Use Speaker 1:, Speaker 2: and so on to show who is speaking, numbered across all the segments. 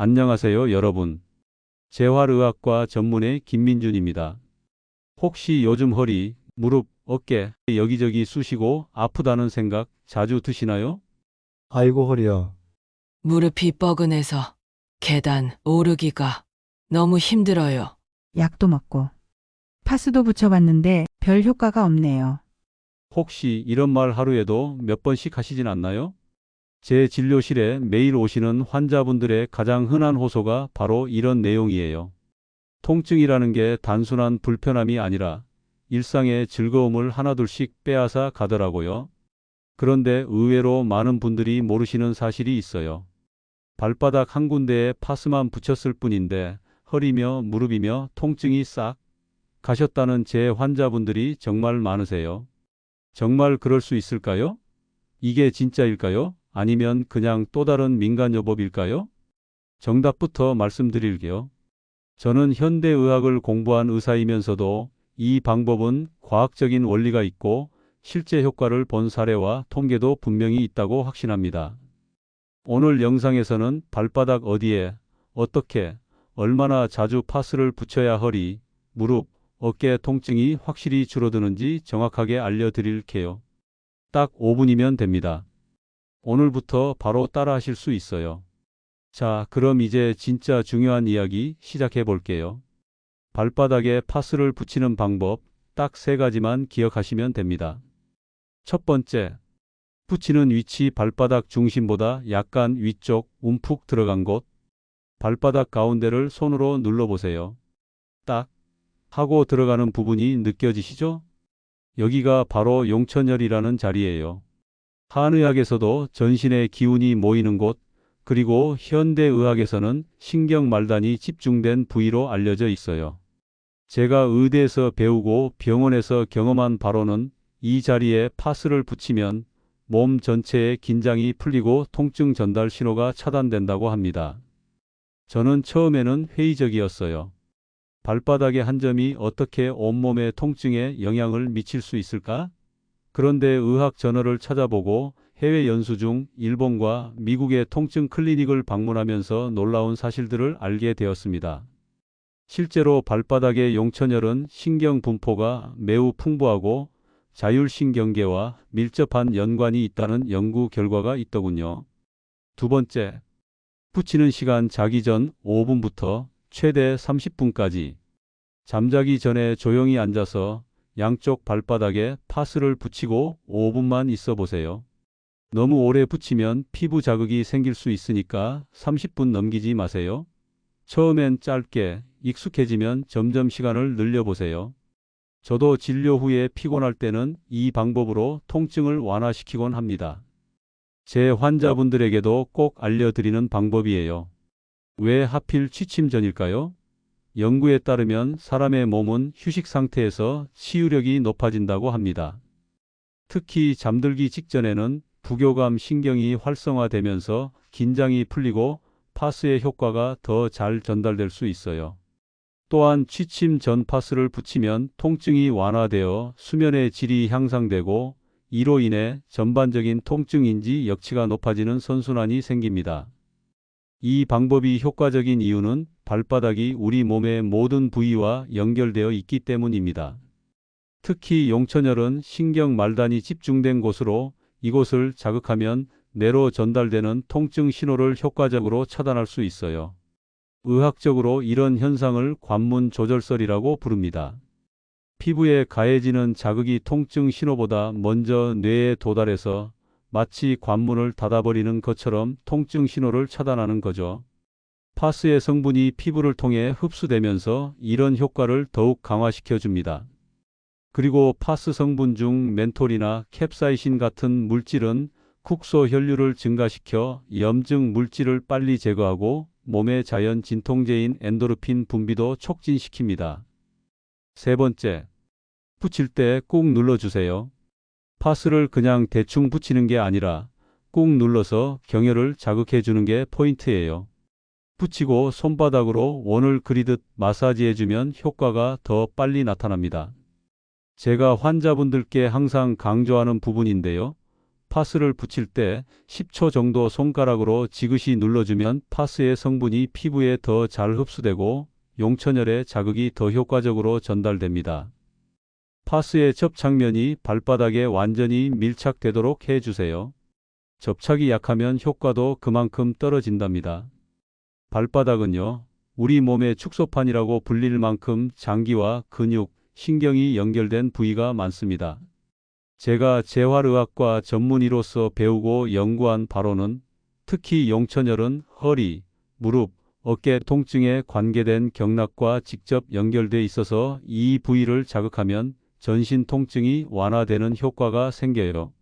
Speaker 1: 안녕하세요, 여러분. 재활의학과 전문의 김민준입니다. 혹시 요즘 허리, 무릎, 어깨, 여기저기 쑤시고 아프다는 생각 자주 드시나요?
Speaker 2: 아이고 허리야.
Speaker 3: 무릎이 뻐근해서 계단 오르기가 너무 힘들어요.
Speaker 4: 약도 먹고 파스도 붙여봤는데 별 효과가 없네요.
Speaker 1: 혹시 이런 말 하루에도 몇 번씩 하시진 않나요? 제 진료실에 매일 오시는 환자분들의 가장 흔한 호소가 바로 이런 내용이에요. 통증이라는 게 단순한 불편함이 아니라 일상의 즐거움을 하나둘씩 빼앗아 가더라고요. 그런데 의외로 많은 분들이 모르시는 사실이 있어요. 발바닥 한 군데에 파스만 붙였을 뿐인데 허리며 무릎이며 통증이 싹 가셨다는 제 환자분들이 정말 많으세요. 정말 그럴 수 있을까요? 이게 진짜일까요? 아니면 그냥 또 다른 민간요법일까요? 정답부터 말씀드릴게요. 저는 현대의학을 공부한 의사이면서도 이 방법은 과학적인 원리가 있고 실제 효과를 본 사례와 통계도 분명히 있다고 확신합니다. 오늘 영상에서는 발바닥 어디에, 어떻게, 얼마나 자주 파스를 붙여야 허리, 무릎, 어깨 통증이 확실히 줄어드는지 정확하게 알려드릴게요. 딱 5분이면 됩니다. 오늘부터 바로 따라 하실 수 있어요. 자, 그럼 이제 진짜 중요한 이야기 시작해 볼게요. 발바닥에 파스를 붙이는 방법 딱 세 가지만 기억하시면 됩니다. 첫 번째, 붙이는 위치 발바닥 중심보다 약간 위쪽 움푹 들어간 곳, 발바닥 가운데를 손으로 눌러보세요. 딱 하고 들어가는 부분이 느껴지시죠? 여기가 바로 용천열이라는 자리예요. 한의학에서도 전신의 기운이 모이는 곳, 그리고 현대의학에서는 신경말단이 집중된 부위로 알려져 있어요. 제가 의대에서 배우고 병원에서 경험한 바로는 이 자리에 파스를 붙이면 몸 전체의 긴장이 풀리고 통증 전달 신호가 차단된다고 합니다. 저는 처음에는 회의적이었어요. 발바닥의 한 점이 어떻게 온몸의 통증에 영향을 미칠 수 있을까? 그런데 의학 저널을 찾아보고 해외 연수 중 일본과 미국의 통증 클리닉을 방문하면서 놀라운 사실들을 알게 되었습니다. 실제로 발바닥의 용천열은 신경 분포가 매우 풍부하고 자율신경계와 밀접한 연관이 있다는 연구 결과가 있더군요. 두 번째, 붙이는 시간 자기 전 5분부터 최대 30분까지 잠자기 전에 조용히 앉아서 양쪽 발바닥에 파스를 붙이고 5분만 있어 보세요. 너무 오래 붙이면 피부 자극이 생길 수 있으니까 30분 넘기지 마세요. 처음엔 짧게, 익숙해지면 점점 시간을 늘려보세요. 저도 진료 후에 피곤할 때는 이 방법으로 통증을 완화시키곤 합니다. 제 환자분들에게도 꼭 알려드리는 방법이에요. 왜 하필 취침 전일까요? 연구에 따르면 사람의 몸은 휴식 상태에서 치유력이 높아진다고 합니다. 특히 잠들기 직전에는 부교감 신경이 활성화되면서 긴장이 풀리고 파스의 효과가 더 잘 전달될 수 있어요. 또한 취침 전 파스를 붙이면 통증이 완화되어 수면의 질이 향상되고 이로 인해 전반적인 통증인지 역치가 높아지는 선순환이 생깁니다. 이 방법이 효과적인 이유는 발바닥이 우리 몸의 모든 부위와 연결되어 있기 때문입니다. 특히 용천열은 신경 말단이 집중된 곳으로 이곳을 자극하면 뇌로 전달되는 통증 신호를 효과적으로 차단할 수 있어요. 의학적으로 이런 현상을 관문 조절설이라고 부릅니다. 피부에 가해지는 자극이 통증 신호보다 먼저 뇌에 도달해서 마치 관문을 닫아버리는 것처럼 통증 신호를 차단하는 거죠. 파스의 성분이 피부를 통해 흡수되면서 이런 효과를 더욱 강화시켜 줍니다. 그리고 파스 성분 중 멘톨이나 캡사이신 같은 물질은 국소 혈류를 증가시켜 염증 물질을 빨리 제거하고 몸의 자연 진통제인 엔도르핀 분비도 촉진시킵니다. 세 번째, 붙일 때 꾹 눌러주세요. 파스를 그냥 대충 붙이는 게 아니라 꾹 눌러서 경혈을 자극해 주는 게 포인트예요. 붙이고 손바닥으로 원을 그리듯 마사지해 주면 효과가 더 빨리 나타납니다. 제가 환자분들께 항상 강조하는 부분인데요. 파스를 붙일 때 10초 정도 손가락으로 지그시 눌러주면 파스의 성분이 피부에 더 잘 흡수되고 용천열에 자극이 더 효과적으로 전달됩니다. 파스의 접착면이 발바닥에 완전히 밀착되도록 해주세요. 접착이 약하면 효과도 그만큼 떨어진답니다. 발바닥은요, 우리 몸의 축소판이라고 불릴 만큼 장기와 근육, 신경이 연결된 부위가 많습니다. 제가 재활의학과 전문의로서 배우고 연구한 바로는 특히 용천열은 허리, 무릎, 어깨 통증에 관계된 경락과 직접 연결돼 있어서 이 부위를 자극하면 전신 통증이 완화되는 효과가 생겨요.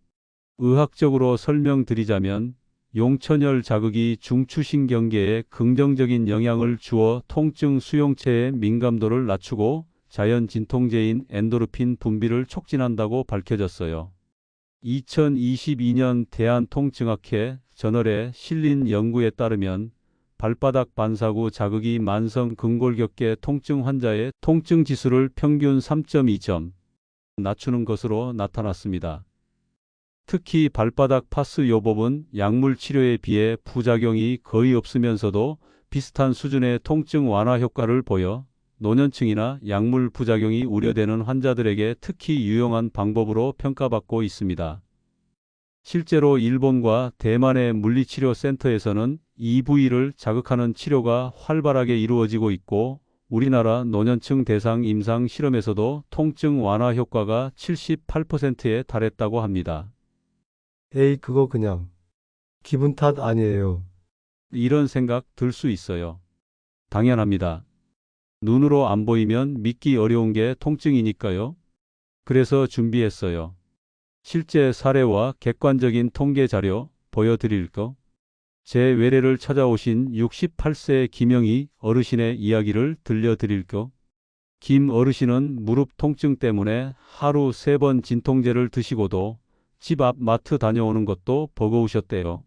Speaker 1: 의학적으로 설명드리자면 용천열 자극이 중추신경계에 긍정적인 영향을 주어 통증 수용체의 민감도를 낮추고 자연 진통제인 엔도르핀 분비를 촉진한다고 밝혀졌어요. 2022년 대한통증학회 저널에 실린 연구에 따르면 발바닥 반사구 자극이 만성 근골격계 통증 환자의 통증 지수를 평균 3.2점 낮추는 것으로 나타났습니다. 특히 발바닥 파스 요법은 약물 치료에 비해 부작용이 거의 없으면서도 비슷한 수준의 통증 완화 효과를 보여 노년층이나 약물 부작용이 우려되는 환자들에게 특히 유용한 방법으로 평가받고 있습니다. 실제로 일본과 대만의 물리치료 센터에서는 이 부위를 자극하는 치료가 활발하게 이루어지고 있고 우리나라 노년층 대상 임상 실험에서도 통증 완화 효과가 78%에 달했다고 합니다.
Speaker 2: 에이, 그거 그냥 기분 탓 아니에요.
Speaker 1: 이런 생각 들 수 있어요. 당연합니다. 눈으로 안 보이면 믿기 어려운 게 통증이니까요. 그래서 준비했어요. 실제 사례와 객관적인 통계 자료 보여드릴 거. 제 외래를 찾아오신 68세 김영희 어르신의 이야기를 들려드릴 거. 김 어르신은 무릎 통증 때문에 하루 세 번 진통제를 드시고도 집 앞 마트 다녀오는 것도 버거우셨대요.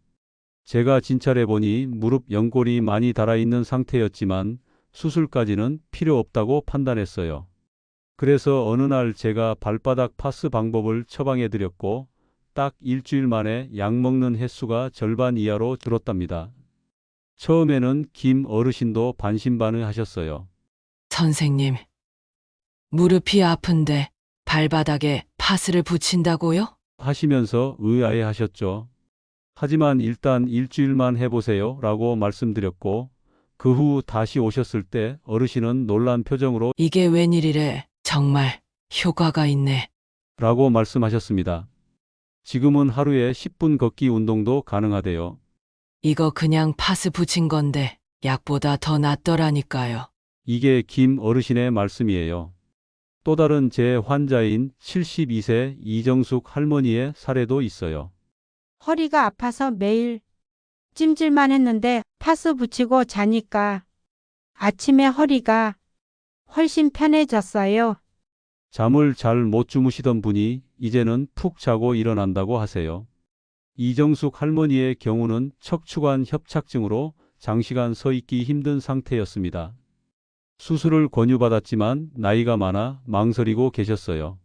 Speaker 1: 제가 진찰해 보니 무릎 연골이 많이 달아있는 상태였지만 수술까지는 필요 없다고 판단했어요. 그래서 어느 날 제가 발바닥 파스 방법을 처방해 드렸고 딱 일주일 만에 약 먹는 횟수가 절반 이하로 줄었답니다. 처음에는 김 어르신도 반신반의 하셨어요.
Speaker 3: 선생님, 무릎이 아픈데 발바닥에 파스를 붙인다고요?
Speaker 1: 하시면서 의아해 하셨죠. 하지만 일단 일주일만 해보세요 라고 말씀드렸고 그 후 다시 오셨을 때 어르신은 놀란 표정으로
Speaker 3: 이게 웬일이래. 정말 효과가 있네.
Speaker 1: 라고 말씀하셨습니다. 지금은 하루에 10분 걷기 운동도 가능하대요.
Speaker 3: 이거 그냥 파스 붙인 건데 약보다 더 낫더라니까요.
Speaker 1: 이게 김 어르신의 말씀이에요. 또 다른 제 환자인 72세 이정숙 할머니의 사례도 있어요.
Speaker 5: 허리가 아파서 매일 찜질만 했는데 파스 붙이고 자니까 아침에 허리가 훨씬 편해졌어요.
Speaker 1: 잠을 잘 못 주무시던 분이 이제는 푹 자고 일어난다고 하세요. 이정숙 할머니의 경우는 척추관 협착증으로 장시간 서 있기 힘든 상태였습니다. 수술을 권유받았지만 나이가 많아 망설이고 계셨어요.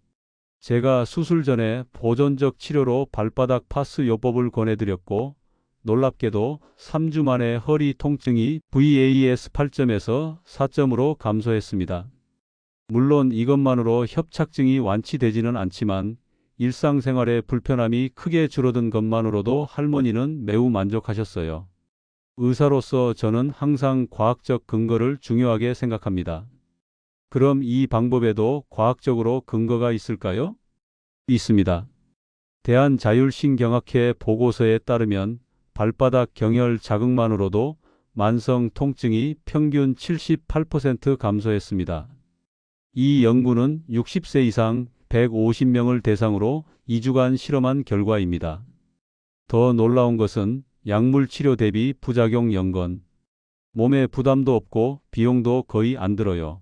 Speaker 1: 제가 수술 전에 보존적 치료로 발바닥 파스 요법을 권해드렸고 놀랍게도 3주 만에 허리 통증이 VAS 8점에서 4점으로 감소했습니다. 물론 이것만으로 협착증이 완치되지는 않지만 일상생활의 불편함이 크게 줄어든 것만으로도 할머니는 매우 만족하셨어요. 의사로서 저는 항상 과학적 근거를 중요하게 생각합니다. 그럼 이 방법에도 과학적으로 근거가 있을까요? 있습니다. 대한자율신경학회 보고서에 따르면 발바닥 경혈 자극만으로도 만성 통증이 평균 78% 감소했습니다. 이 연구는 60세 이상 150명을 대상으로 2주간 실험한 결과입니다. 더 놀라운 것은 약물 치료 대비 부작용 연건. 몸에 부담도 없고 비용도 거의 안 들어요.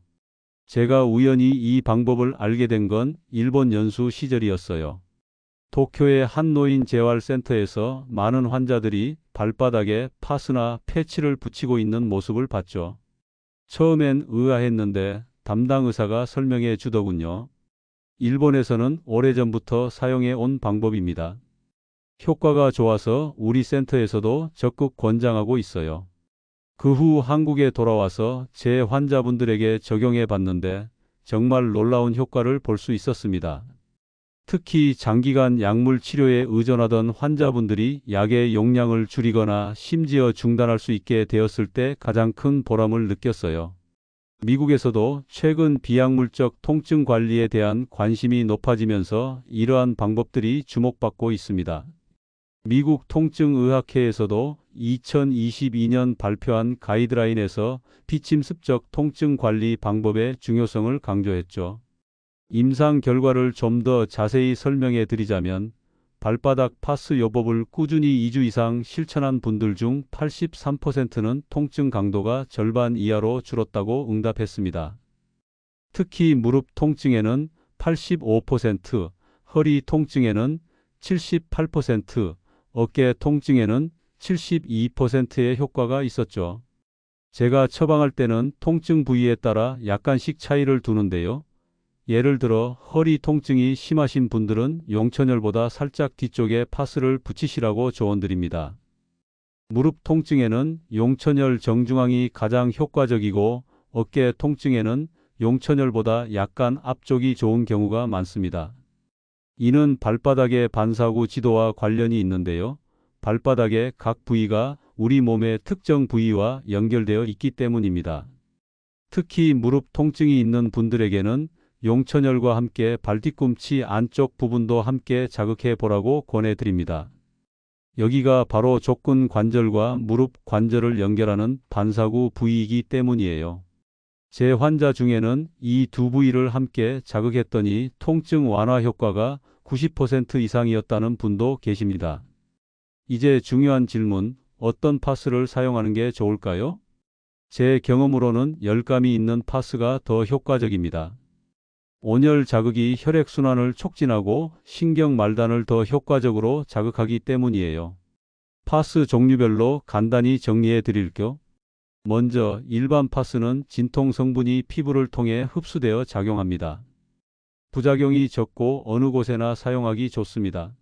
Speaker 1: 제가 우연히 이 방법을 알게 된 건 일본 연수 시절이었어요. 도쿄의 한 노인 재활센터에서 많은 환자들이 발바닥에 파스나 패치를 붙이고 있는 모습을 봤죠. 처음엔 의아했는데 담당 의사가 설명해 주더군요. 일본에서는 오래전부터 사용해 온 방법입니다. 효과가 좋아서 우리 센터에서도 적극 권장하고 있어요. 그 후 한국에 돌아와서 제 환자분들에게 적용해 봤는데 정말 놀라운 효과를 볼 수 있었습니다. 특히 장기간 약물 치료에 의존하던 환자분들이 약의 용량을 줄이거나 심지어 중단할 수 있게 되었을 때 가장 큰 보람을 느꼈어요. 미국에서도 최근 비약물적 통증 관리에 대한 관심이 높아지면서 이러한 방법들이 주목받고 있습니다. 미국 통증의학회에서도 2022년 발표한 가이드라인에서 비침습적 통증 관리 방법의 중요성을 강조했죠. 임상 결과를 좀 더 자세히 설명해 드리자면 발바닥 파스 요법을 꾸준히 2주 이상 실천한 분들 중 83%는 통증 강도가 절반 이하로 줄었다고 응답했습니다. 특히 무릎 통증에는 85%, 허리 통증에는 78%, 어깨 통증에는 72%의 효과가 있었죠. 제가 처방할 때는 통증 부위에 따라 약간씩 차이를 두는데요. 예를 들어 허리 통증이 심하신 분들은 용천열보다 살짝 뒤쪽에 파스를 붙이시라고 조언드립니다. 무릎 통증에는 용천열 정중앙이 가장 효과적이고 어깨 통증에는 용천열보다 약간 앞쪽이 좋은 경우가 많습니다. 이는 발바닥의 반사구 지도와 관련이 있는데요. 발바닥의 각 부위가 우리 몸의 특정 부위와 연결되어 있기 때문입니다. 특히 무릎 통증이 있는 분들에게는 용천열과 함께 발뒤꿈치 안쪽 부분도 함께 자극해 보라고 권해드립니다. 여기가 바로 족근 관절과 무릎 관절을 연결하는 반사구 부위이기 때문이에요. 제 환자 중에는 이 두 부위를 함께 자극했더니 통증 완화 효과가 90% 이상이었다는 분도 계십니다. 이제 중요한 질문, 어떤 파스를 사용하는 게 좋을까요? 제 경험으로는 열감이 있는 파스가 더 효과적입니다. 온열 자극이 혈액순환을 촉진하고 신경 말단을 더 효과적으로 자극하기 때문이에요. 파스 종류별로 간단히 정리해 드릴게요. 먼저 일반 파스는 진통 성분이 피부를 통해 흡수되어 작용합니다. 부작용이 적고 어느 곳에나 사용하기 좋습니다.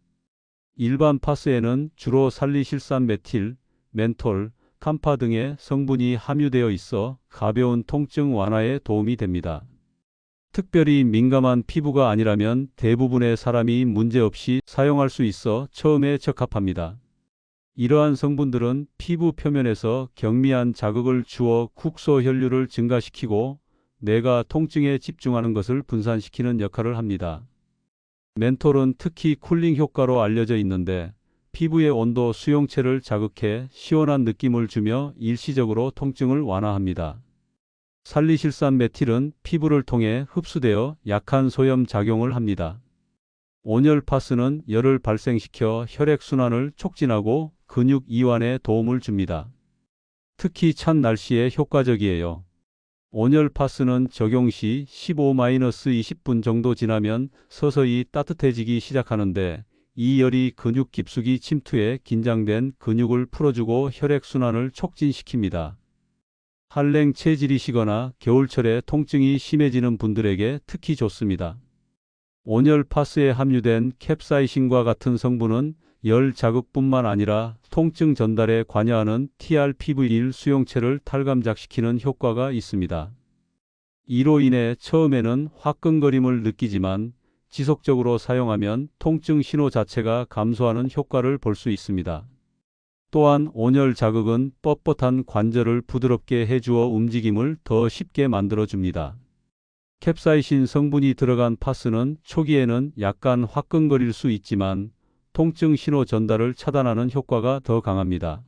Speaker 1: 일반 파스에는 주로 살리실산 메틸, 멘톨, 캄파 등의 성분이 함유되어 있어 가벼운 통증 완화에 도움이 됩니다. 특별히 민감한 피부가 아니라면 대부분의 사람이 문제없이 사용할 수 있어 처음에 적합합니다. 이러한 성분들은 피부 표면에서 경미한 자극을 주어 국소 혈류를 증가시키고 뇌가 통증에 집중하는 것을 분산시키는 역할을 합니다. 멘톨은 특히 쿨링 효과로 알려져 있는데 피부의 온도 수용체를 자극해 시원한 느낌을 주며 일시적으로 통증을 완화합니다. 살리실산 메틸은 피부를 통해 흡수되어 약한 소염 작용을 합니다. 온열 파스는 열을 발생시켜 혈액순환을 促진하고 근육 이완에 도움을 줍니다. 특히 찬 날씨에 효과적이에요. 온열 파스는 적용 시 15-20분 정도 지나면 서서히 따뜻해지기 시작하는데 이 열이 근육 깊숙이 침투해 긴장된 근육을 풀어주고 혈액순환을 촉진시킵니다. 한랭 체질이시거나 겨울철에 통증이 심해지는 분들에게 특히 좋습니다. 온열 파스에 함유된 캡사이신과 같은 성분은 열 자극뿐만 아니라 통증 전달에 관여하는 TRPV1 수용체를 탈감작시키는 효과가 있습니다. 이로 인해 처음에는 화끈거림을 느끼지만 지속적으로 사용하면 통증 신호 자체가 감소하는 효과를 볼 수 있습니다. 또한 온열 자극은 뻣뻣한 관절을 부드럽게 해주어 움직임을 더 쉽게 만들어줍니다. 캡사이신 성분이 들어간 파스는 초기에는 약간 화끈거릴 수 있지만 통증 신호 전달을 차단하는 효과가 더 강합니다.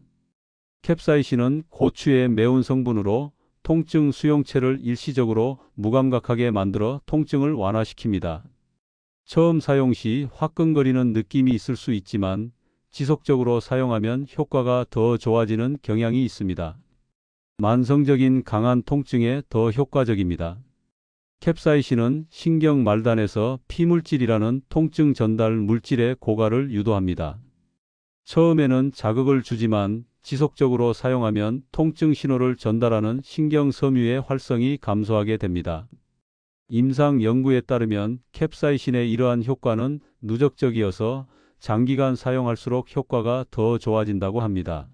Speaker 1: 캡사이신은 고추의 매운 성분으로 통증 수용체를 일시적으로 무감각하게 만들어 통증을 완화시킵니다. 처음 사용 시 화끈거리는 느낌이 있을 수 있지만 지속적으로 사용하면 효과가 더 좋아지는 경향이 있습니다. 만성적인 강한 통증에 더 효과적입니다. 캡사이신은 신경 말단에서 피물질이라는 통증 전달 물질의 고갈을 유도합니다. 처음에는 자극을 주지만 지속적으로 사용하면 통증 신호를 전달하는 신경 섬유의 활성이 감소하게 됩니다. 임상 연구에 따르면 캡사이신의 이러한 효과는 누적적이어서 장기간 사용할수록 효과가 더 좋아진다고 합니다.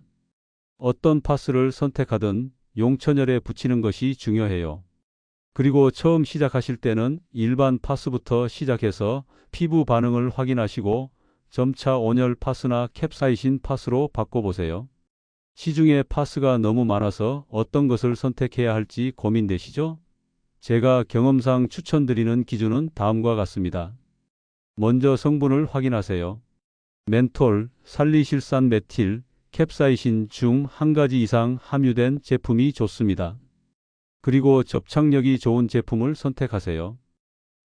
Speaker 1: 어떤 파스를 선택하든 용천열에 붙이는 것이 중요해요. 그리고 처음 시작하실 때는 일반 파스부터 시작해서 피부 반응을 확인하시고 점차 온열 파스나 캡사이신 파스로 바꿔보세요. 시중에 파스가 너무 많아서 어떤 것을 선택해야 할지 고민되시죠? 제가 경험상 추천드리는 기준은 다음과 같습니다. 먼저 성분을 확인하세요. 멘톨, 살리실산 메틸, 캡사이신 중 한 가지 이상 함유된 제품이 좋습니다. 그리고 접착력이 좋은 제품을 선택하세요.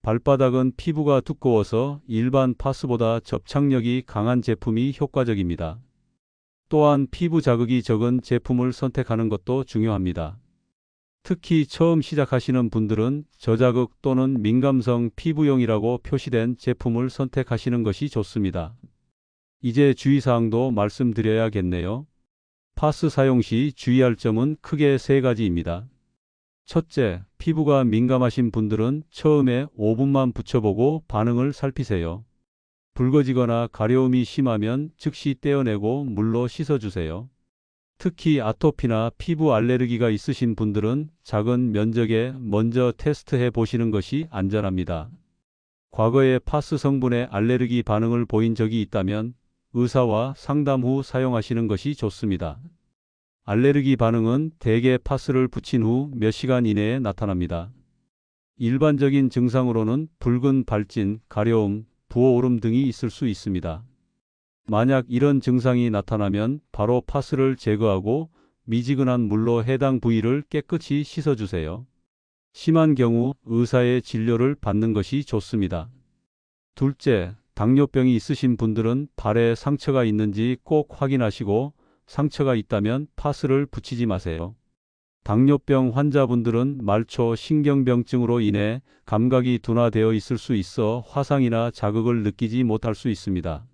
Speaker 1: 발바닥은 피부가 두꺼워서 일반 파스보다 접착력이 강한 제품이 효과적입니다. 또한 피부 자극이 적은 제품을 선택하는 것도 중요합니다. 특히 처음 시작하시는 분들은 저자극 또는 민감성 피부용이라고 표시된 제품을 선택하시는 것이 좋습니다. 이제 주의사항도 말씀드려야겠네요. 파스 사용 시 주의할 점은 크게 세 가지입니다. 첫째, 피부가 민감하신 분들은 처음에 5분만 붙여보고 반응을 살피세요. 붉어지거나 가려움이 심하면 즉시 떼어내고 물로 씻어주세요. 특히 아토피나 피부 알레르기가 있으신 분들은 작은 면적에 먼저 테스트해 보시는 것이 안전합니다. 과거에 파스 성분에 알레르기 반응을 보인 적이 있다면 의사와 상담 후 사용하시는 것이 좋습니다. 알레르기 반응은 대개 파스를 붙인 후 몇 시간 이내에 나타납니다. 일반적인 증상으로는 붉은 발진, 가려움, 부어오름 등이 있을 수 있습니다. 만약 이런 증상이 나타나면 바로 파스를 제거하고 미지근한 물로 해당 부위를 깨끗이 씻어주세요. 심한 경우 의사의 진료를 받는 것이 좋습니다. 둘째, 당뇨병이 있으신 분들은 발에 상처가 있는지 꼭 확인하시고 상처가 있다면 파스를 붙이지 마세요. 당뇨병 환자분들은 말초 신경병증으로 인해 감각이 둔화되어 있을 수 있어 화상이나 자극을 느끼지 못할 수 있습니다.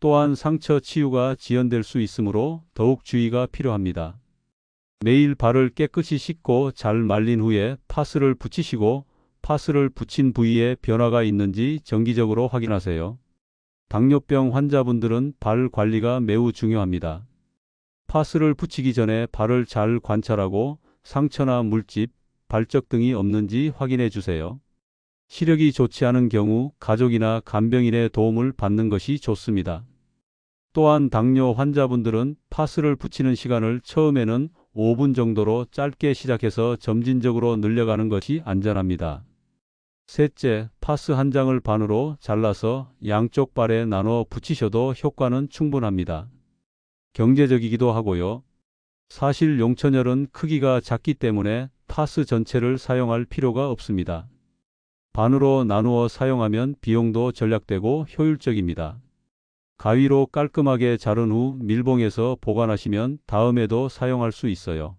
Speaker 1: 또한 상처 치유가 지연될 수 있으므로 더욱 주의가 필요합니다. 매일 발을 깨끗이 씻고 잘 말린 후에 파스를 붙이시고 파스를 붙인 부위에 변화가 있는지 정기적으로 확인하세요. 당뇨병 환자분들은 발 관리가 매우 중요합니다. 파스를 붙이기 전에 발을 잘 관찰하고 상처나 물집, 발적 등이 없는지 확인해 주세요. 시력이 좋지 않은 경우 가족이나 간병인의 도움을 받는 것이 좋습니다. 또한 당뇨 환자분들은 파스를 붙이는 시간을 처음에는 5분 정도로 짧게 시작해서 점진적으로 늘려가는 것이 안전합니다. 셋째, 파스 한 장을 반으로 잘라서 양쪽 발에 나눠 붙이셔도 효과는 충분합니다. 경제적이기도 하고요. 사실 용천열은 크기가 작기 때문에 파스 전체를 사용할 필요가 없습니다. 반으로 나누어 사용하면 비용도 절약되고 효율적입니다. 가위로 깔끔하게 자른 후 밀봉해서 보관하시면 다음에도 사용할 수 있어요.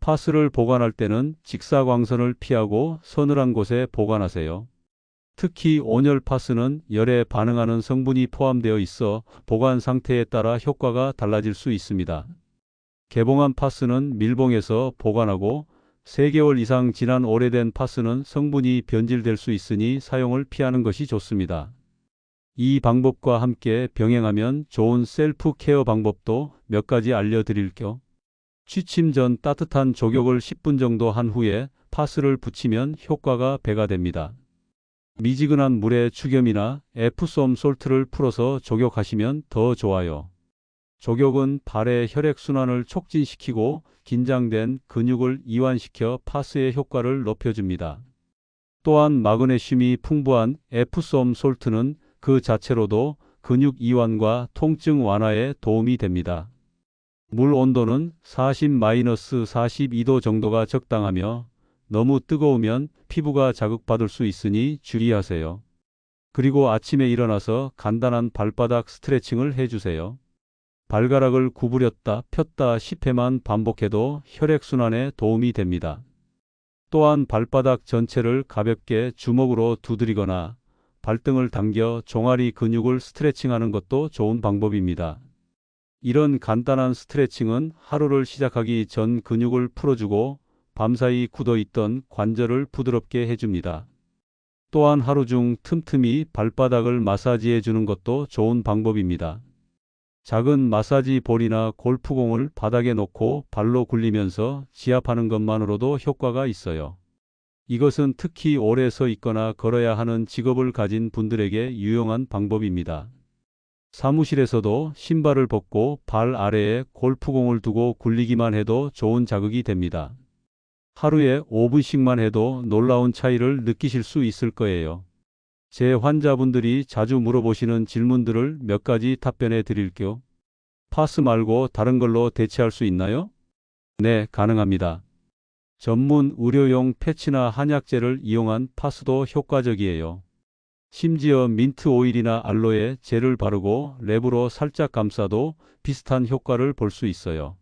Speaker 1: 파스를 보관할 때는 직사광선을 피하고 서늘한 곳에 보관하세요. 특히 온열 파스는 열에 반응하는 성분이 포함되어 있어 보관 상태에 따라 효과가 달라질 수 있습니다. 개봉한 파스는 밀봉해서 보관하고 3개월 이상 지난 오래된 파스는 성분이 변질될 수 있으니 사용을 피하는 것이 좋습니다. 이 방법과 함께 병행하면 좋은 셀프 케어 방법도 몇 가지 알려드릴게요. 취침 전 따뜻한 족욕을 10분 정도 한 후에 파스를 붙이면 효과가 배가 됩니다. 미지근한 물에 축염이나 에프솜 솔트를 풀어서 족욕하시면 더 좋아요. 족욕은 발의 혈액순환을 촉진시키고 긴장된 근육을 이완시켜 파스의 효과를 높여줍니다. 또한 마그네슘이 풍부한 에프솜 솔트는 그 자체로도 근육 이완과 통증 완화에 도움이 됩니다. 물 온도는 40-42도 정도가 적당하며 너무 뜨거우면 피부가 자극받을 수 있으니 주의하세요. 그리고 아침에 일어나서 간단한 발바닥 스트레칭을 해주세요. 발가락을 구부렸다 폈다 10회만 반복해도 혈액순환에 도움이 됩니다. 또한 발바닥 전체를 가볍게 주먹으로 두드리거나 발등을 당겨 종아리 근육을 스트레칭하는 것도 좋은 방법입니다. 이런 간단한 스트레칭은 하루를 시작하기 전 근육을 풀어주고 밤사이 굳어 있던 관절을 부드럽게 해줍니다. 또한 하루 중 틈틈이 발바닥을 마사지해 주는 것도 좋은 방법입니다. 작은 마사지 볼이나 골프공을 바닥에 놓고 발로 굴리면서 지압하는 것만으로도 효과가 있어요. 이것은 특히 오래 서 있거나 걸어야 하는 직업을 가진 분들에게 유용한 방법입니다. 사무실에서도 신발을 벗고 발 아래에 골프공을 두고 굴리기만 해도 좋은 자극이 됩니다. 하루에 5분씩만 해도 놀라운 차이를 느끼실 수 있을 거예요. 제 환자분들이 자주 물어보시는 질문들을 몇 가지 답변해 드릴게요. 파스 말고 다른 걸로 대체할 수 있나요? 네, 가능합니다. 전문 의료용 패치나 한약재를 이용한 파스도 효과적이에요. 심지어 민트 오일이나 알로에 젤을 바르고 랩으로 살짝 감싸도 비슷한 효과를 볼 수 있어요.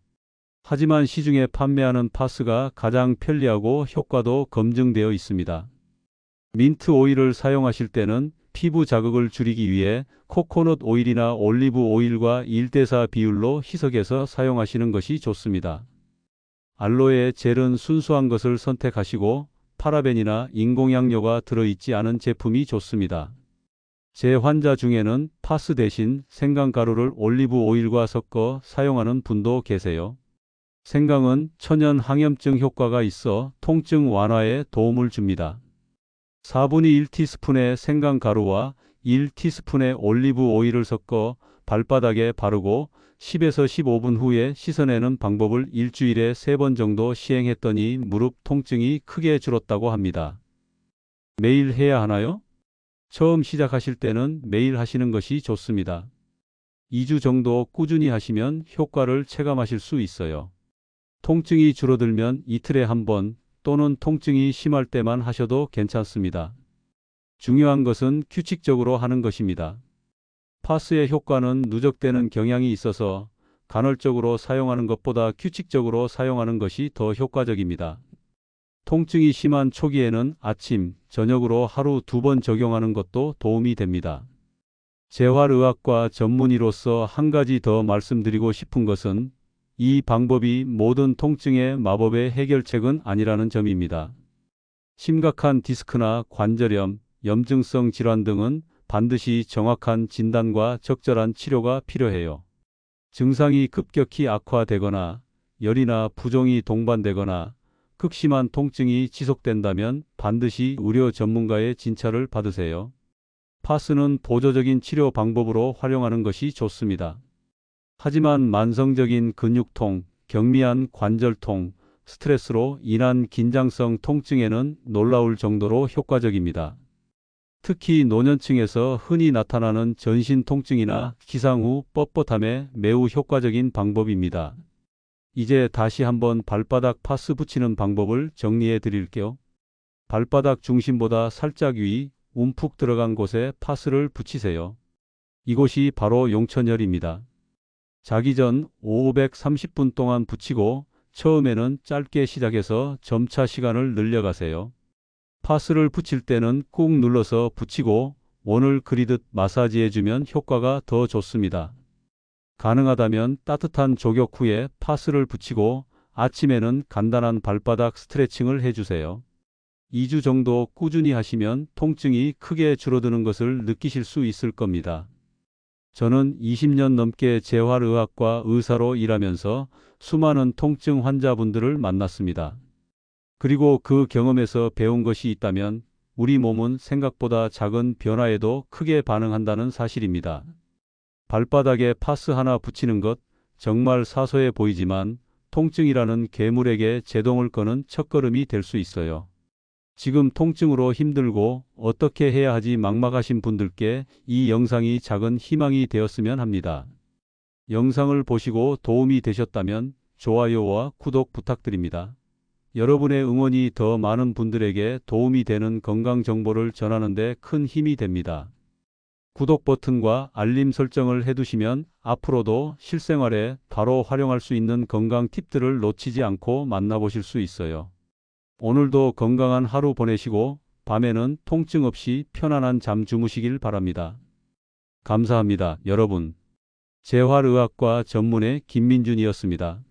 Speaker 1: 하지만 시중에 판매하는 파스가 가장 편리하고 효과도 검증되어 있습니다. 민트 오일을 사용하실 때는 피부 자극을 줄이기 위해 코코넛 오일이나 올리브 오일과 1대4 비율로 희석해서 사용하시는 것이 좋습니다. 알로에 젤은 순수한 것을 선택하시고 파라벤이나 인공향료가 들어있지 않은 제품이 좋습니다. 제 환자 중에는 파스 대신 생강가루를 올리브 오일과 섞어 사용하는 분도 계세요. 생강은 천연 항염증 효과가 있어 통증 완화에 도움을 줍니다. 4분의 1티스푼의 생강 가루와 1티스푼의 올리브 오일을 섞어 발바닥에 바르고 10에서 15분 후에 씻어내는 방법을 일주일에 3번 정도 시행했더니 무릎 통증이 크게 줄었다고 합니다. 매일 해야 하나요? 처음 시작하실 때는 매일 하시는 것이 좋습니다. 2주 정도 꾸준히 하시면 효과를 체감하실 수 있어요. 통증이 줄어들면 이틀에 한 번 또는 통증이 심할 때만 하셔도 괜찮습니다. 중요한 것은 규칙적으로 하는 것입니다. 파스의 효과는 누적되는 경향이 있어서 간헐적으로 사용하는 것보다 규칙적으로 사용하는 것이 더 효과적입니다. 통증이 심한 초기에는 아침, 저녁으로 하루 두 번 적용하는 것도 도움이 됩니다. 재활의학과 전문의로서 한 가지 더 말씀드리고 싶은 것은 이 방법이 모든 통증의 마법의 해결책은 아니라는 점입니다. 심각한 디스크나 관절염, 염증성 질환 등은 반드시 정확한 진단과 적절한 치료가 필요해요. 증상이 급격히 악화되거나 열이나 부종이 동반되거나 극심한 통증이 지속된다면 반드시 의료 전문가의 진찰을 받으세요. 파스는 보조적인 치료 방법으로 활용하는 것이 좋습니다. 하지만 만성적인 근육통, 경미한 관절통, 스트레스로 인한 긴장성 통증에는 놀라울 정도로 효과적입니다. 특히 노년층에서 흔히 나타나는 전신 통증이나 기상 후 뻣뻣함에 매우 효과적인 방법입니다. 이제 다시 한번 발바닥 파스 붙이는 방법을 정리해 드릴게요. 발바닥 중심보다 살짝 위, 움푹 들어간 곳에 파스를 붙이세요. 이곳이 바로 용천혈입니다. 자기 전 530분 동안 붙이고 처음에는 짧게 시작해서 점차 시간을 늘려가세요. 파스를 붙일 때는 꾹 눌러서 붙이고 원을 그리듯 마사지해주면 효과가 더 좋습니다. 가능하다면 따뜻한 조격 후에 파스를 붙이고 아침에는 간단한 발바닥 스트레칭을 해주세요. 2주 정도 꾸준히 하시면 통증이 크게 줄어드는 것을 느끼실 수 있을 겁니다. 저는 20년 넘게 재활의학과 의사로 일하면서 수많은 통증 환자분들을 만났습니다. 그리고 그 경험에서 배운 것이 있다면 우리 몸은 생각보다 작은 변화에도 크게 반응한다는 사실입니다. 발바닥에 파스 하나 붙이는 것 정말 사소해 보이지만 통증이라는 괴물에게 제동을 거는 첫걸음이 될 수 있어요. 지금 통증으로 힘들고 어떻게 해야 하지 막막하신 분들께 이 영상이 작은 희망이 되었으면 합니다. 영상을 보시고 도움이 되셨다면 좋아요와 구독 부탁드립니다. 여러분의 응원이 더 많은 분들에게 도움이 되는 건강 정보를 전하는 데 큰 힘이 됩니다. 구독 버튼과 알림 설정을 해두시면 앞으로도 실생활에 바로 활용할 수 있는 건강 팁들을 놓치지 않고 만나보실 수 있어요. 오늘도 건강한 하루 보내시고 밤에는 통증 없이 편안한 잠 주무시길 바랍니다. 감사합니다, 여러분. 재활의학과 전문의 김민준이었습니다.